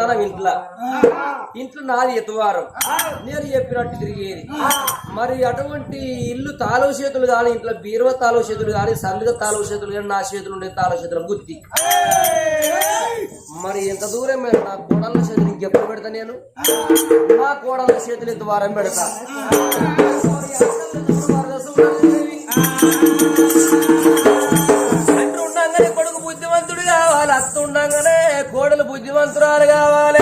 నాది ఇంట్లో ఇంట్లో నాది ఎతువారం నేను చెప్పినట్టు తిరిగేది. మరి అటువంటి ఇల్లు తాళవ చేతులు కానీ ఇంట్లో బీరువ తాలో చేతులు కానీ సందిగ తాళవ చేతులు కానీ నా చేతులు ఉండే తాళవ చేతుల గుత్తి మరి ఎంత దూరం నా కోడళ్ళ చేతులు ఇంకెప్పుడు పెడతా నేను? నా కోడళ్ళ చేతులు ఎంత వారం పెడతా బుద్ధిమంతురాలు కావాలి.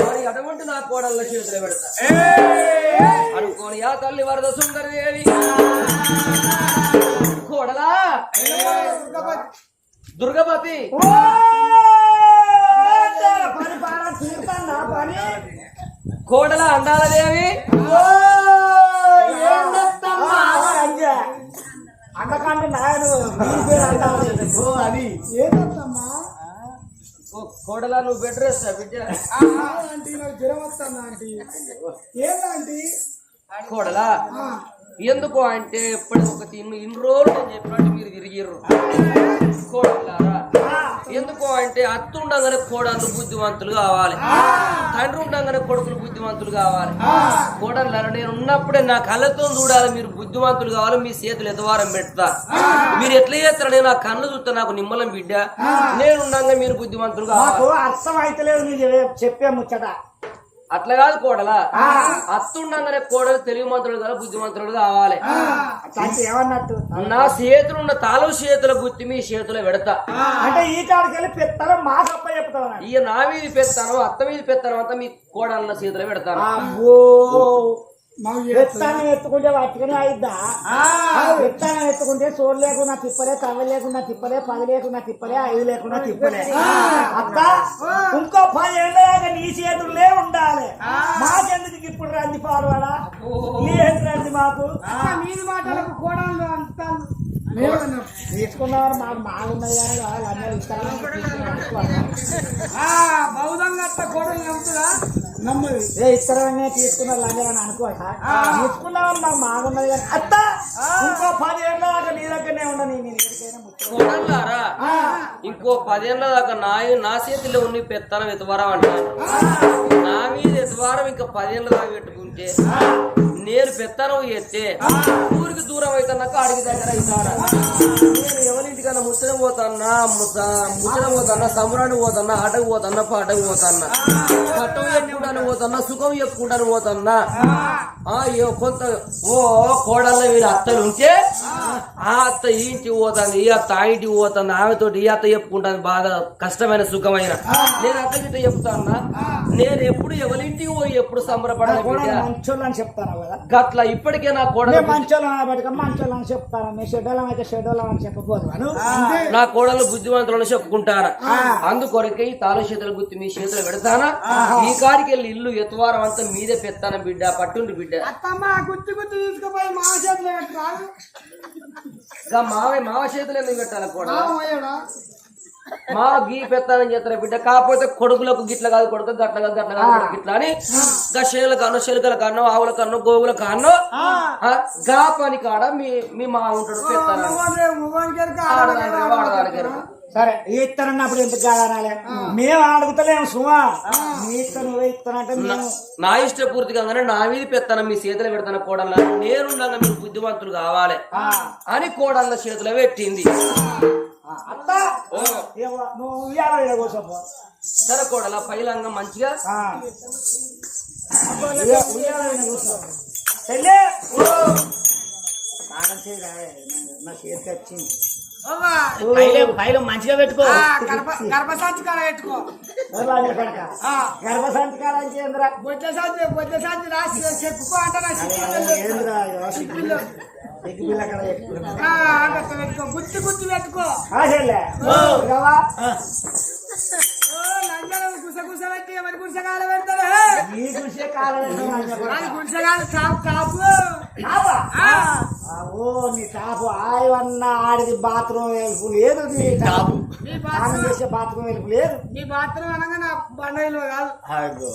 మరి అటువంటి నా కోడళ్ళ చేతులు పెడతా. అనుకోని ఆ తల్లి వరద సుందరి దేవి. కోడలా? దుర్గపతి. కోడల అండాల దేవి. అంతకంటే నాయన అది. ఏంటమ్మా ఓ, కోడల నువ్వు బెడ్ రెస్ట్ బిడ్డ ఆంటీ నాకు జ్వరం వస్తుందా ఆంటీ. ఏంటంటీ కోడలా. ఎందుకు అంటే ఎప్పటి ఒక ఇన్ని ఇన్ని రోజులు నేను చెప్పినట్టు మీరు తిరిగిర్రు. కోడలారా ఎందుకు అంటే అత్త ఉండగానే కోడలు బుద్ధివంతులు కావాలి. తండ్రి ఉండగానే కొడుకులు బుద్ధివంతులు కావాలి. కోడళ్ళారా నేను ఉన్నప్పుడే నా కళ్ళతో చూడాలి మీరు బుద్ధివంతులు కావాలి మీ చేతులు ఎదవారం పెడతా. మీరు ఎట్లా చేస్తారో నేను నా కళ్ళు చూస్తా నాకు నిమ్మలం బిడ్డ. నేను ఉండగా మీరు బుద్ధివంతులు కావాలి. అర్థం అయితలేదు నీ చెప్పే ముచ్చట. అట్లా కాదు కోడలా. అత్త ఉండగానే కోడలు తెలివి మంత్రులు కావాలి బుద్ధిమంతులు కావాలి. ఏమన్నట్టు? నా చేతులు ఉన్న తాళం చేతుల గుర్తి మీ చేతిలో పెడతా. అంటే ఈ కాడికి వెళ్ళి పెత్తనం మా గొప్ప చెప్తావు ఇక నా మీద పెత్తాను అత్త మీద పెత్తాను అంతా మీ కోడళ్ళ చేతిలో పెడతాను. విత్తానం ఎత్తుకుంటే పట్టుకుని అయిద్దా? విత్తానం ఎత్తుకుంటే సోడు లేకుండా తిప్పలే తవ్వ లేకుండా తిప్పలే పది లేకుండా తిప్పలే ఐదు లేకుండా తిప్పలే. అత్త ఇంకో పది ఏళ్ళ నీ చేతులే ఉండాలి. మాకెందుకు ఇప్పుడు రంది పాడవాడా నీ ఎందుకు రంది మాకు? మీది మాటలకు కూడా అంతా తీసుకున్నారు మాకు కానీ వాళ్ళు అందరూ ఇస్తారా? బౌద్ధంగా కోడలు నమ్ముతుందా ఇస్తారనే తీసుకున్నారు లంజని అనుకోట తీసుకున్నామని మాకు బాగున్నది కానీ అత్త ఇంకో పది ఏళ్ళ దాకా నీ దగ్గరనే ఉండని ఇంకో పదేళ్ళ దాకా నా నా చేతిలో ఉండి పెత్తానం ఎతవారం అంటాను నా మీద ఎతవారం ఇంకా పదేళ్ళ దాకా పెట్టుకుంటే? నేను పెత్తనం ఎత్తే ఊరికి దూరం అవుతాక అడిగి దగ్గర అవుతారా? నేను ఎవరింటికన్నా ముచ్చడం పోతాన్నా? ముచ్చ- ముచ్చడం పోతాన్నా సమురానికి పోతాన్నా ఆటకు పోతాన్నా పాటకు పోతాన్నా? కట్టం చెప్పుకుంటాను పోతాన్నా సుఖం చెప్పుకుంటాను పోతాన్నా? ఆ. కొంత ఓ కోడళ్ళ వీళ్ళ అత్తలు ఉంటే ఆ. అత్త ఈ ఇంటికి పోతాను ఈ అత్త ఆ ఇంటికి పోతాను ఆమెతో ఈ అత్త చెప్పుకుంటాను బాగా కష్టమైన సుఖమైన. నేను అత్త గిట్ట చెప్తానా నేను ఎప్పుడు ఎవరింటికి పోయి ఎప్పుడు సంబరపడాలి చెప్తాను కదా గట్ల ఇప్పటికే నా కోడలు మంచోళ్ళం బయటకు మంచోళ్ళం అని మేము షెడ్యూలం అయితే షెడ్యూలం అని చెప్పబోదు. నా కోడలు బుద్ధిమంతులను చెప్పుకుంటారా? అందుకొరకే ఈ తాళ చేతుల గుర్తు మీ చేతులు పెడతానా? ఈ కాడికి వెళ్ళి ఇల్లు ఎత్వారం అంతా మీదే పెత్తాన బిడ్డ? పట్టుండి బిడ్డ. అత్తమ్మ గుత్తి గుత్తి తీసుకుపోయి మా చేతిలో మావ చేతులు ఎందుకు పెట్టాలి కోడలు? పోయాడా మా గీ పెత్తానని చేస్తారు బిడ్డ. కాకపోతే కొడుకులకు గిట్ల కాదు కొడుకు గట్ల కాదు గట్ల కాదు గిట్ల అని గా శేల కన్ను శెలకల కన్ను ఆవుల కన్ను గోవుల కన్ను ఆ, గా పని కాడ మీ మీ మా ఉంటాడు పెత్తాను. సరే ఇస్తానన్నప్పుడు ఎందుకు కాదనాలే మేము అడుగుతలేము సుమా. నీ ఇస్తా నువ్వే ఇస్తానంటే నా ఇష్ట పూర్తిగా నా మీద పెత్తనం మీ చేతిలో పెడతాను కోడల్లా నేనుండగా మీరు బుద్ధిమంతులు కావాలి అని కోడళ్ళ చేతిలో పెట్టింది. అత్త. నువ్వు ఉయ్యాల కూర్చోపో సరే కోడల పైలంగా మంచిగా. స్నానం చేయరా? నా చేతికి వచ్చింది. మంచిగా పెట్టుకో. గర్భసాచి కాడ పెట్టుకో. గర్భసంతకాలం కేంద్ర బొచ్చ సాచి బొచ్చ సాచి రాసి చెప్పుకో అంటే పెట్టుకో. గుత్తి గుత్తి పెట్టుకో. ఆ చెల్లె రవా? ఓ లంజనం గుస గుస పెట్టి ఎవరి గుసగాలు పెడతారు? గుసగాలు కాపు ఆ, ఓ నీ టాపు ఆయవన్న ఆడిది బాత్రూమ్ వెలుపు లేదు నీ టాపు. నీ స్నానం బాత్రూమ్ చేసే బాత్రూమ్ వెలుపు లేదు. నీ బాత్రూమ్ అనగా నా బండయిలో కాదు.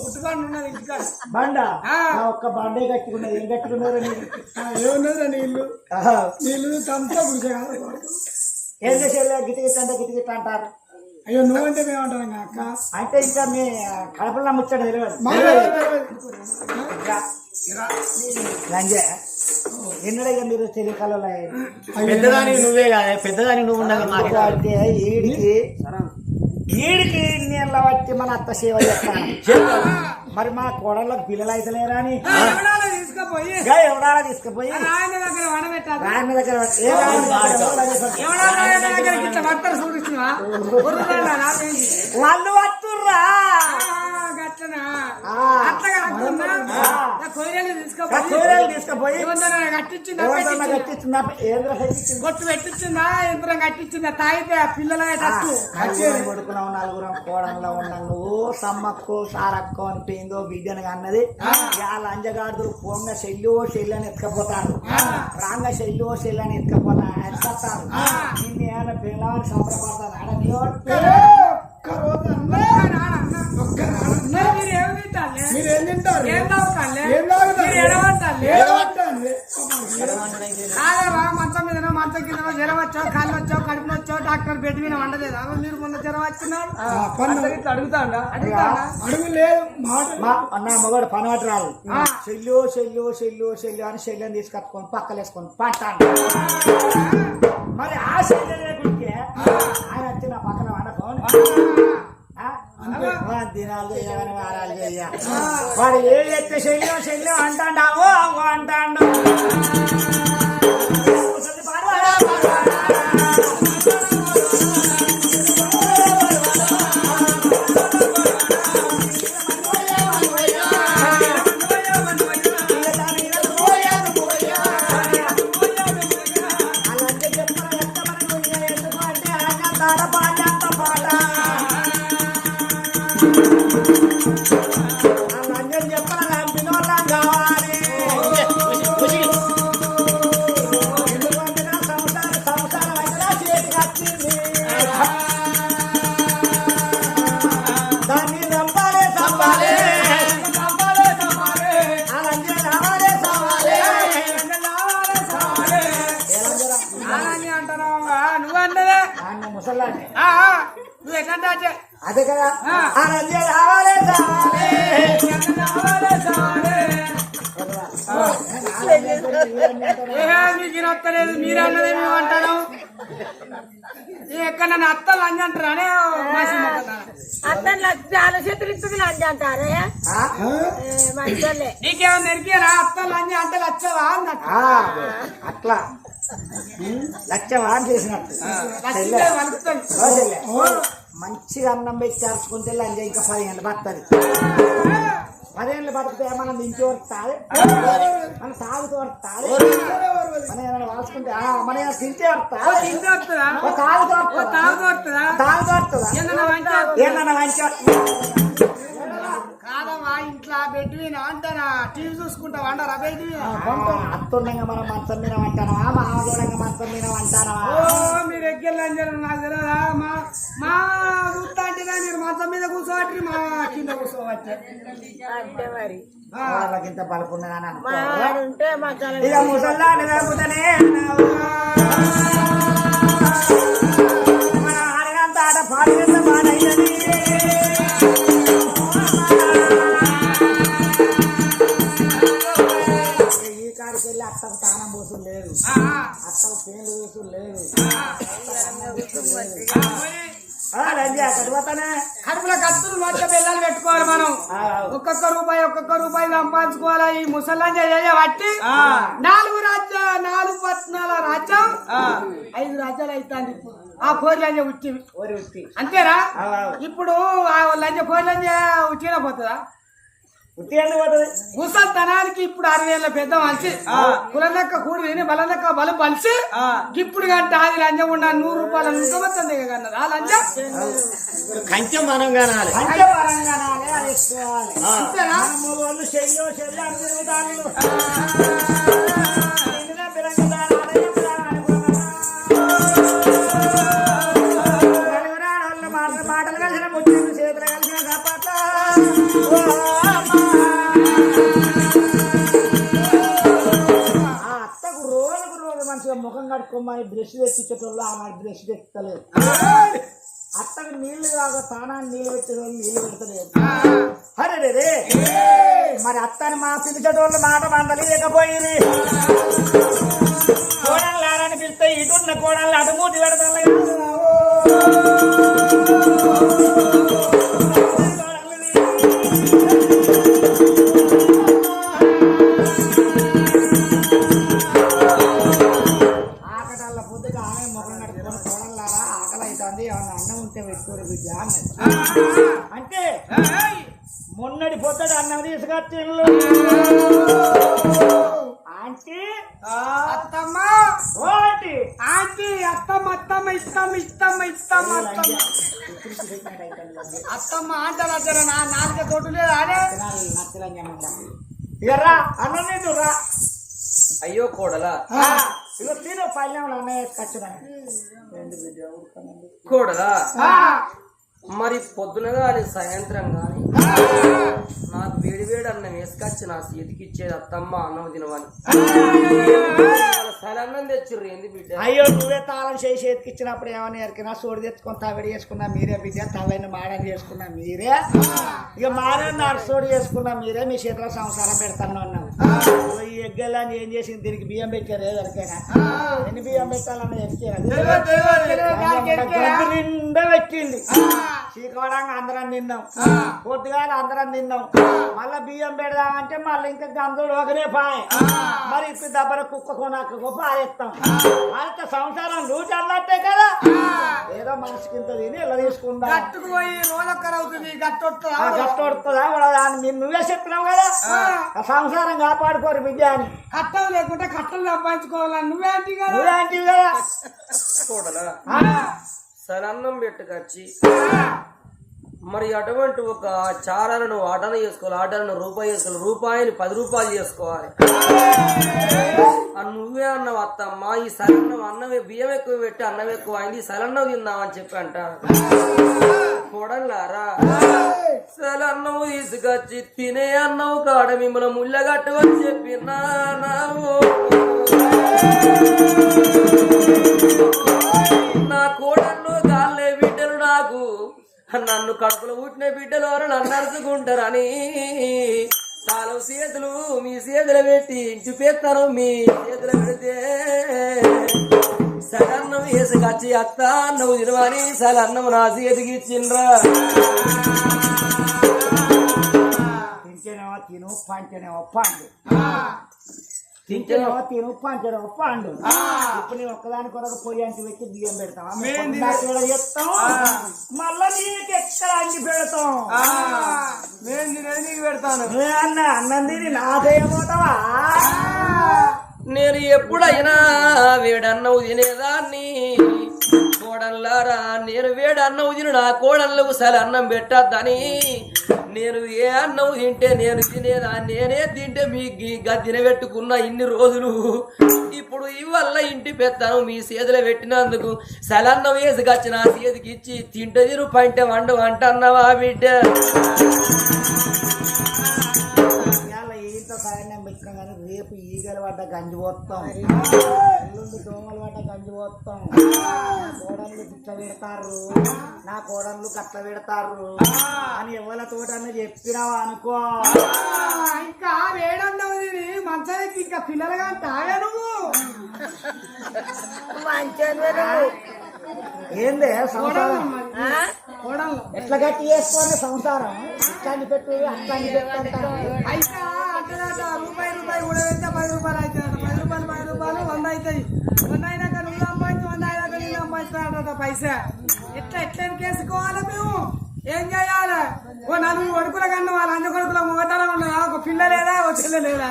పుట్టుకొని ఉన్నది ఇంటికాడ బండ? ఒక్క బండే కట్టుకున్నది. ఏం కట్టుకున్నారు ఏమున్నది నీళ్ళు. నీళ్ళు తమ్ముతో గుసగాలు ఏం చేసేది గిటి గిట్ అంటే గిటి గిట్ అంటారు. అయ్యో నువ్వంటే మేమంటాం ఇంకా అక్క. అంటే ఇంకా మీ కడపలో ముచ్చట తెలియదు. లంజే ఎన్నడగా మీరు తెలియకలలో పెద్దదాని నువ్వే కాదే పెద్దదాని నువ్వు ఉండగా మాకు. అంటే ఈడికి ఈడికి నీళ్ళ బట్టి మన అత్త సేవ చేస్తాను. మరి మా కోడళ్ళకి పిల్లలు అయితే లేరా అని తీసుకుపోయి? ఎవడాలా తీసుకుపోయి? దగ్గర వడబెట్టాలి రాయన? వాళ్ళు వస్తుర్రా. అట్లా పెట్టించిందా? యంత్రం కట్టించిందా? తాగితే ఆ పిల్లల కొడుకున్నావు నలుగురం కోడంలో ఉన్నావు సమ్మక్కు సారక్కో అని పోయిందో బిడ్డను అన్నది. వాళ్ళ అంజగాడులు పోంగ చెల్లి ఓ చెల్లి అని ఎత్తుకపోతారు. రాంగ చెల్లి ఓ చెల్లి అని ఎత్తుకపోతా ఎత్తుతారు నిన్ను ఏమైనా పిల్లవాడిని సంబరపడతారు? ఆడ మీరు ఏం తింటారు? ఏం తాగుతారులే? ఏం తాగుతారు? కాదమ్మా, మంచం మీదనో మంచం కిందనో జ్వరం వచ్చో కాళ్ళు వచ్చో కడుపు వచ్చో డాక్టర్ బెడ్ మీద వండలేదా? మీరు మొన్న జ్వరం వచ్చినారు అడుగుతాడా? అడుగు లేదు. మాట మా నా మగవాడు పని పట్టి రాదు చెల్లు చెల్లు చెల్లు చెల్లు అని చెల్లని తీసుకొచ్చుకొని పక్కలేసుకొని పంటాను మరి ఆ చెల్లి ఆయన వచ్చి నా పక్కన వండుకోని వా, దినాలు చేయమని వారాలు చెయ్య వాడు ఏ ఎత్తే చెల్లు చెల్లు అంటాడావో అవ్వ అంటాడు. నన్ను అత్తలు అని అంటారా. అతను చాలా చేతులు ఇస్తుంది లంచ్ అంటారే. నీకేమో నెరికేరా? అత్తలు అని అంటే వచ్చావా అన్నట్టు. ఆ, అట్లా. లక్షవా అని చేసినట్టు. మంచిగా అన్నం పెట్టి చేర్చుకుంటే లంజ ఇంకా పదిహేను బతుంది పదిహేను బతికితే మనం ఇంటి వరకు తాగే మనం తాగుతూ వరకు తాగే మనం ఏమైనా వాల్చుకుంటే ఆ, మనం తింటే తాగుతూ? తాగుతూ? ఏమన్నా మంచి కాదమ్మా ఇంట్లో బెడ్ మీద అంటారా టీవీ చూసుకుంటా వండరా బెడ్ మీద అత్తుండగా మనం మంచం మీద అంటానా మా ఆవిడంగా మంచం మీద అంటానా ఓ మీరు ఎగ్గెళ్ళని చెప్పి నాకు తెలియదా మా మా కింద కూర్చోవచ్చు అంతే మరి. వాళ్ళకింత పలుకున్నదని మన ఆడగంత ఆట పాడినంత బాధైనది వెళ్ళి అత్తకు తానం పోసుడు లేదు. అత్తకు పేర్లు వేసుడు లేదు. కడుపులో కత్తులు మధ్య బెల్లాలు పెట్టుకోవాలి మనం. ఒక్కొక్క రూపాయి ఒక్కొక్క రూపాయి సంపాదించుకోవాలి? ఈ ముసలాంజ బట్టి నాలుగు రాజ్య నాలుగు పట్నాల రాజ్యం. ఐదు రాజ్యాలు ఇప్పుడు. ఆ కోరి లంజ ఉచ్చి అంతేనా. ఇప్పుడు ఆ లంజ కోరి లంజ ఉచ్చిన పోతుంది? ముసల్తనానికి ఇప్పుడు అరవై ఏళ్ళ పెద్ద మనిషి. కులనక్క కూడి విని బలనక్క బలం పలిసి ఇప్పుడు గంట అది లంజం ఉన్న నూరు రూపాయల నువ్వుతుంది కన్నది. ఆ లంజం కంచెం మనం కానాలి. అది ఎక్కువాలి అంతేనా? మన కడుక్కోమని బ్రష్ తెచ్చించేటోళ్ళు ఆమె బ్రష్ తెచ్చలేదు అత్తకు నీళ్ళు కాదు తానాన్ని నీళ్ళు పెట్టేటోళ్ళు నీళ్ళు పెడతలేదు. అరే రే. మరి అత్తని మా పిలిచేటోళ్ళు మాట మందలి లేకపోయింది కోడలు లారని పిలిస్తే ఇటున్న కోడలు అటు మూతి పెడతాను ఉంటే పెట్టుకోరు బిడ్డ అంటే మొన్నటి పొద్దుట అన్నం తీసుకొచ్చిండ్రు. ఆంటీ అత్తమ్మ. ఓటి. ఆంటీ అత్తమ్మ ఇస్తమ్మ అత్తమ్మ. ఆడే అన్నం తింటురా అయ్యో కోడలా. ఇగో పల్లెంలో ఉడకనండి కోడలా. మరి పొద్దున గాని సాయంత్రం గాని నాకు వేడి వేడి అన్నం వేసుకొచ్చి నా చేతికి ఇచ్చేది అత్తమ్మ అన్నం తినవని సలన్నం తెచ్చిర్రు ఏంది బిడ్డ? అయ్యో నువ్వే తాళం చేసి ఎత్తికిచ్చినప్పుడు ఏమైనా ఎరికినా సోడి తెచ్చుకొని తవిడి చేసుకున్నా మీరే బిడ్డ తవైన మాడని చేసుకున్నా మీరే. ఇక మారన్నారు సోడి చేసుకున్నా మీరే మీ చేతిలో సంసారం పెడతాను అన్నాం ఇగో ఈ ఎగ్గలని ఏం చేసింది? దీనికి బియ్యం పెట్టారు ఎవరికైనా ఎన్ని బియ్యం పెట్టాలన్న ఎక్కారు. నిండా పెట్టింది. చీకవడంగా అందరం తిన్నాం. పొద్దుగా అందరం తిన్నాం. మళ్ళా బియ్యం పెడదామంటే మళ్ళీ ఇంకా గందులు ఒకరే పాయ్. మరి ఇప్పుడు దెబ్బల కుక్క కొనక్క పారేస్తాం అంత సంసారం లూచి అన్నట్టే కదా. ఏదో మనసుకి ఇంత తిని ఇలా తీసుకుందాం. గట్టుకు పోయి రోలక్కర అవుతుంది గట్టు ఆ గట్టు వస్తుందా కూడా దాన్ని మీరు నువ్వే చెప్పినావు కదా. సంసారం కాపాడుకోరు బిడ్డ అని. కట్టం లేకుంటే కట్టలు సంపాదించుకోవాలని నువ్వేంటి కదా? నువ్వే అంటివి కదా కోడలా సరన్నం పెట్టుకొచ్చి మరి అటువంటి ఒక చారాలను ఆటన చేసుకోవాలి ఆటలను రూపాయి చేసుకోవాలి రూపాయిని పది రూపాయలు చేసుకోవాలి. ఆ నువ్వే అన్నావు అత్తమ్మ ఈ సలన్నం అన్నమే బియ్యం ఎక్కువ పెట్టి అన్నం ఎక్కువ అయింది సలన్నం తిందామని చెప్పి అంటారు కొడలారా సలన్నం తీసుకొచ్చి తినే అన్నం కాడ మిమ్మల్ని ముళ్ళగట్టవని చెప్పి నా నా కోడళ్ళు నన్ను కడుపులో పుట్టిన బిడ్డలు నన్ను అరుచుకుంటారని. తాళం చేతులు మీ చేతులు పెట్టి ఇంటి పెడతారు మీ చేతులు పెడితే సలన్నం వేసుకొచ్చి అత్త అన్నవు తినవని సలన్నం నా చేతికి ఇచ్చిండ్రా. తింటేనేమో తిను పంచనేమో పండు. తింటేనేమో తిను పంచనేమో పండు ఇప్పుడు నేను ఒక్కదాని కొరకు పొయ్యి అంటి పెట్టి బియ్యం పెడతాం చెప్తాం మళ్ళా నీకు ఎక్కడ అంటి పెడతాం నేను తినేది నీకు పెడతాను. నువ్వే అన్న అన్నం తిని నాదేయబోతావా నేను ఎప్పుడైనా వేడన్నవు తినేదాన్ని. కోడన్లారా నేను వేడన్నవు తిను నా కోడన్లకు సలి అన్నం పెట్టద్దని. నేను ఏ అన్నం తింటే నేను తినేదా? నేనే తింటే మీ గదిన పెట్టుకున్న ఇన్ని రోజులు. ఇప్పుడు ఇవల్ల ఇంటి పెత్తనం మీ చేతిలో పెట్టినందుకు సలన్నం వేసుకొచ్చిన సేదికి ఇచ్చి తింటే తిరు పంట వండు వంట అన్నవా బిడ్డ? రేపు ఈగల పడ్డ గంజి పోస్తాం. ఎల్లుండి దోమలు పడ్డ గంజి పోస్తాం. కోడళ్ళు తిట్ల పెడతారు. నా కోడళ్ళు కట్ట పెడతారు. అని ఎవరితోటన్నా చెప్పినావా అనుకో. ఇంకా వేడన్నది మంచానికి ఇంకా పిల్లలుగా తాగా నువ్వు. ఏందే సంసారం? ఎట్లా గట్టి చేసుకోండి సంసారం? ఇట్లాంటి పెట్టు అట్లాంటి పెట్టు అక్కడట రూపాయలు కూడా పెడితే పది రూపాయలు అవుతాయట పది రూపాయలు పది రూపాయలు వంద అవుతాయి. వంద అయినాక నువ్వు అమ్మాయి వంద అయినాక నేను సంపాదిస్తాడట పైసా. ఎట్లా ఎట్లా కేసుకోవాలి మేము? ఏం చేయాలి? ఓ నలుగురు కొడుకుల కన్నా వాళ్ళ అన్ని కొడుకుల మొగతనం ఉన్నాయా? ఒక పిల్ల లేదా? ఒక చెల్లె లేదా?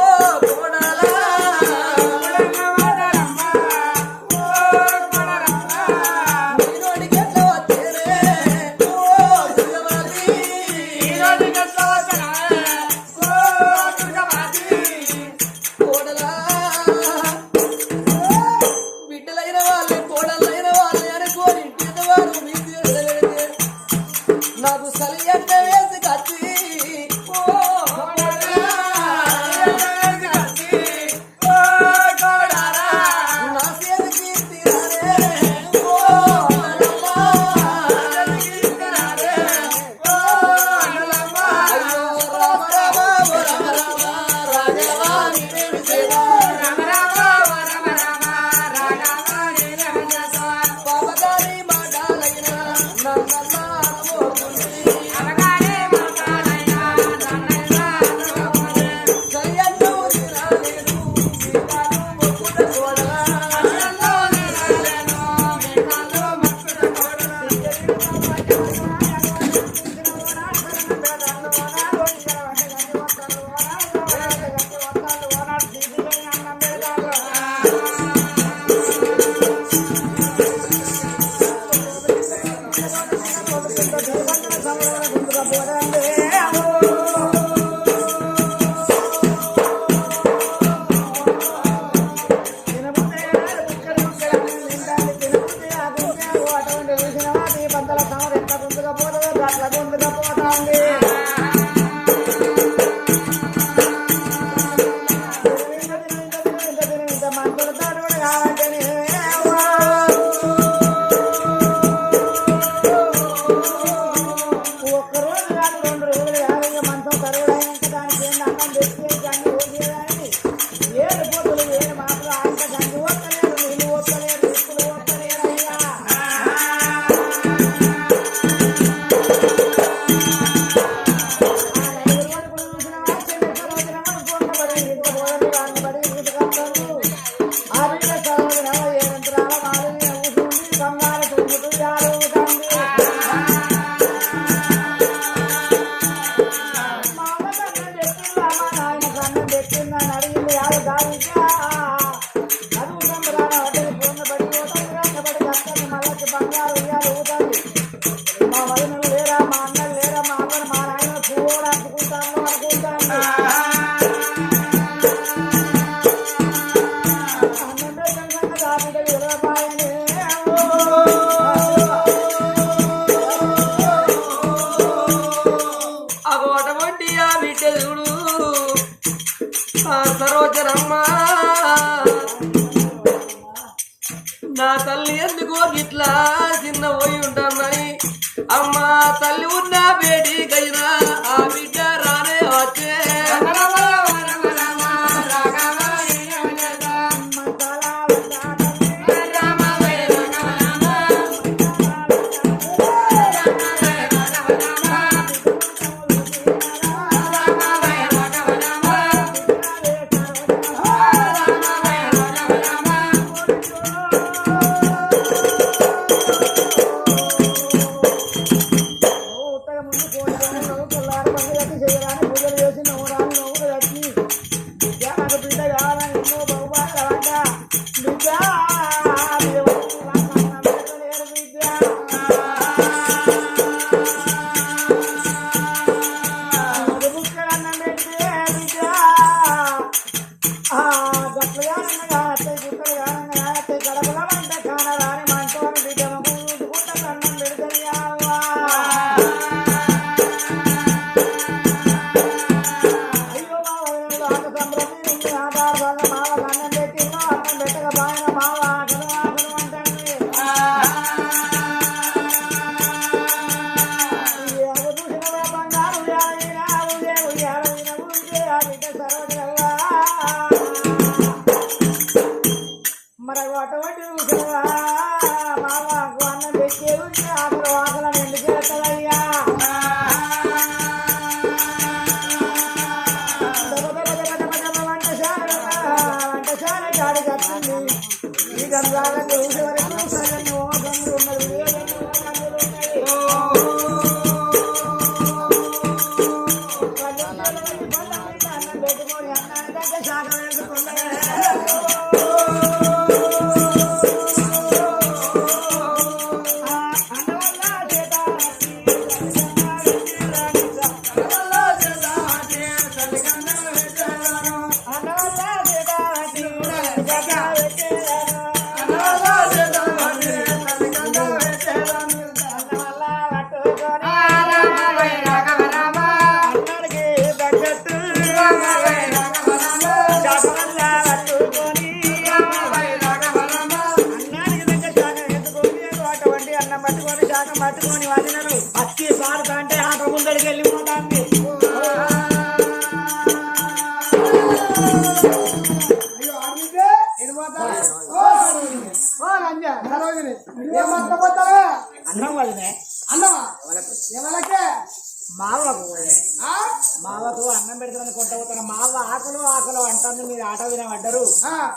Bye.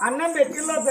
అన్నం పెట్టిల్లో పెట్ట